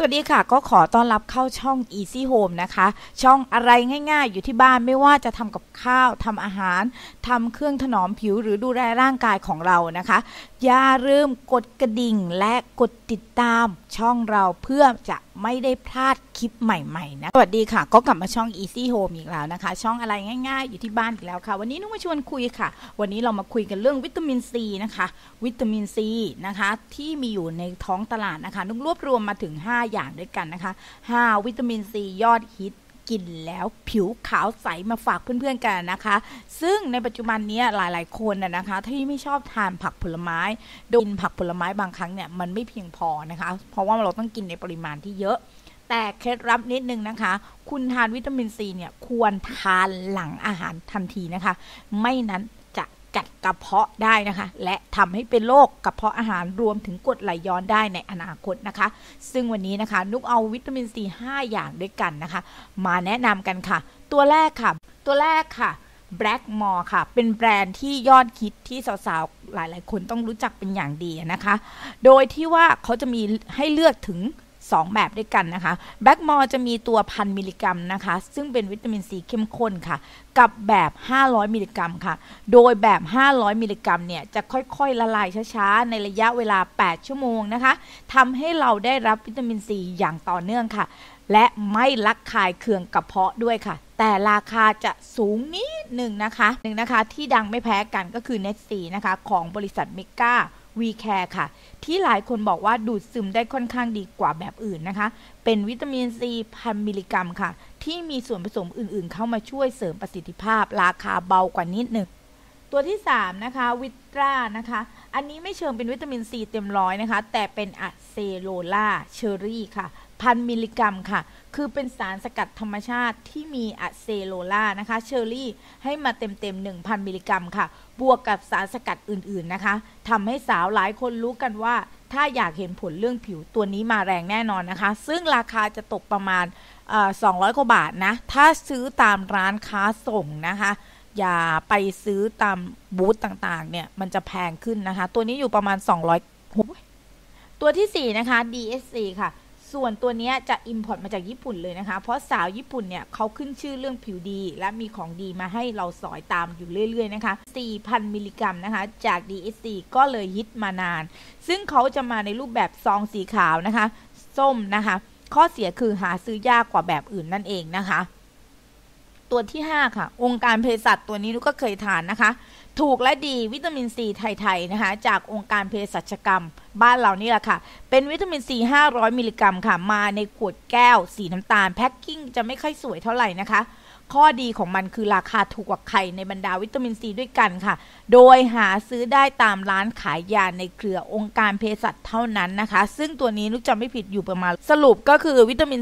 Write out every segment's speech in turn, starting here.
สวัสดีค่ะ ก็ขอต้อนรับเข้าช่อง Easy Home นะคะ ช่องอะไรง่ายๆ อยู่ที่บ้านไม่ว่าจะทำกับข้าวทำอาหารทำเครื่องถนอมผิวหรือดูแลร่างกายของเรานะคะ อย่าลืมกดกระดิ่งและกดติดตามช่องเราเพื่อจะไม่ได้พลาดคลิปใหม่ๆนะ สวัสดีค่ะ ก็กลับมาช่อง Easy Home อีกแล้วนะคะ ช่องอะไรง่ายๆ อยู่ที่บ้านอีกแล้วค่ะ วันนี้นุ้มาชวนคุยค่ะ วันนี้เรามาคุยกันเรื่องวิตามินซีนะคะ วิตามินซีนะคะที่มีอยู่ในท้องตลาดนะคะนุ้รวบรวมมาถึง 5อย่างด้วยกันนะคะ 5 วิตามินซียอดฮิตกินแล้วผิวขาวใสมาฝากเพื่อนๆกันนะคะ ซึ่งในปัจจุบันนี้หลายๆคนนะนะคะ ที่ไม่ชอบทานผักผลไม้ดยกินผักผลไม้บางครั้งเนี่ยมันไม่เพียงพอนะคะ เพราะว่าเราต้องกินในปริมาณที่เยอะ แต่เคล็ดลับนิดนึงนะคะ คุณทานวิตามินซีเนี่ยควรทานหลังอาหารทันทีนะคะ ไม่นั้น กัดกระเพาะได้นะคะ และทำให้เป็นโรคกระเพาะอาหารรวมถึงกรดไหลย้อนได้ในอนาคตนะคะ ซึ่งวันนี้นะคะ นุกเอาวิตามินซี5อย่างด้วยกันนะคะ มาแนะนำกันค่ะ ตัวแรกค่ะ ตัวแรกค่ะ Blackmore ค่ะ เป็นแบรนด์ที่ยอดฮิตที่สาวๆ หลายๆ คนต้องรู้จักเป็นอย่างดีนะคะ โดยที่ว่าเขาจะมีให้เลือกถึง 2 แบบด้วยกันนะคะแบล็กมอร์จะมีตัวพันมิลลิกรัมนะคะ ซึ่งเป็นวิตามินซีเข้มข้นค่ะ กับแบบ 500 มิลลิกรัมค่ะ โดยแบบ 500 มิลลิกรัมเนี่ย จะค่อยๆ ละลายช้าๆ ในระยะเวลา 8 ชั่วโมงนะคะทำให้เราได้รับวิตามินซีอย่างต่อเนื่องค่ะ และไม่ลักคายเคืองกระเพาะด้วยค่ะแต่ราคาจะสูงนิดหนึ่งนะคะหนึ่งนะคะที่ดังไม่แพ้กันก็คือ Net 4นะคะของบริษัทเมกา วีแคร์ค่ะ ที่หลายคนบอกว่าดูดซึมได้ค่อนข้างดีกว่าแบบอื่นนะคะ เป็นวิตามินซีพันมิลลิกรัมค่ะ ที่มีส่วนผสมอื่นๆ เข้ามาช่วยเสริมประสิทธิภาพ ราคาเบากว่านิดหนึ่งตัวที่ 3 นะคะ วิตรานะคะ อันนี้ไม่เชิงเป็นวิตามินซีเต็มร้อยนะคะ แต่เป็นอะเซโลล่าเชอรี่ค่ะ พันมิลลิกรัมค่ะ คือเป็นสารสกัดธรรมชาติที่มีอะเซโลล่านะคะ เชอร์รี่ให้มาเต็มๆ 1,000 มิลลิกรัมค่ะ บวกกับสารสกัดอื่นๆนะคะทำให้สาวหลายคนรู้กันว่า ถ้าอยากเห็นผลเรื่องผิวตัวนี้มาแรงแน่นอนนะคะ ซึ่งราคาจะตกประมาณเอ่อ200 กว่าบาทนะ ถ้าซื้อตามร้านค้าส่งนะคะอย่าไปซื้อตามบูธต่างๆ เนี่ย มันจะแพงขึ้นนะคะ ตัวนี้อยู่ประมาณ 200โอ้ยตัวที่ 4 นะคะ DSC ค่ะ ส่วนตัวนี้จะ import มาจากญี่ปุ่นเลยนะคะ เพราะสาวญี่ปุ่นเนี่ยเขาขึ้นชื่อเรื่องผิวดี และมีของดีมาให้เราสอยตามอยู่เรื่อยๆนะคะ 4,000 มิลลิกรัมนะคะจาก DSC ก็เลยฮิตมานาน ซึ่งเขาจะมาในรูปแบบซองสีขาวนะคะ ส้มนะคะ ข้อเสียคือหาซื้อยากกว่าแบบอื่นนั่นเองนะคะ ตัวที่ 5 ค่ะ องค์การเภสัชตัวนี้นุกก็เคยทานนะคะ ถูกและดีวิตามินซีไทยๆนะคะ จากองค์การเภสัชกรรม บ้านเรานี่แหละค่ะ เป็นวิตามินซี500 มิลลิกรัมค่ะ มาในขวดแก้ว สีน้ำตาล แพ็คกิ้งจะไม่ค่อยสวยเท่าไหร่นะคะ ข้อดีของมันคือราคาถูกกว่าไข่ในบรรดาวิตามินซีด้วยกันค่ะ โดยหาซื้อได้ตามร้านขายยาในเครือองค์การเภสัชเท่านั้นนะคะ ซึ่งตัวนี้นุกจำไม่ผิดอยู่ประมาณสรุปก็คือวิตามิน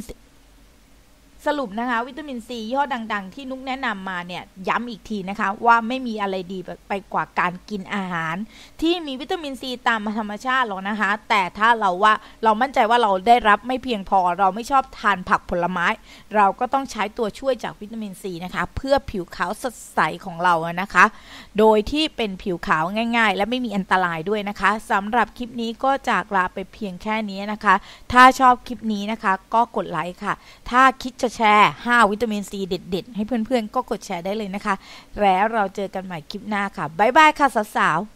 สรุปนะคะวิตามินซียี่ห้อดัง ๆ ที่นุกแนะนำมาเนี่ยย้ำอีกทีนะคะว่าไม่มีอะไรดีไปกว่าการกินอาหาร ที่มีวิตามินซีตามธรรมชาติหรอกนะคะ แต่ถ้าเราว่าเรามั่นใจว่าเราได้รับไม่เพียงพอเราไม่ชอบทานผักผลไม้ เราก็ต้องใช้ตัวช่วยจากวิตามินซีนะคะ เพื่อผิวขาวสดใสของเรานะคะ โดยที่เป็นผิวขาวง่าย ๆ และไม่มีอันตรายด้วยนะคะสำหรับคลิปนี้ก็จากลาไปเพียงแค่นี้นะคะ ถ้าชอบคลิปนี้นะคะ ก็กดไลค์ค่ะ ถ้าคิดจะแชร์ 5 วิตามินซีเด็ด ๆ ให้เพื่อนๆ ก็กดแชร์ได้เลยนะคะ แล้วเราเจอกันใหม่คลิปหน้าค่ะ บ๊ายบายค่ะสาวๆ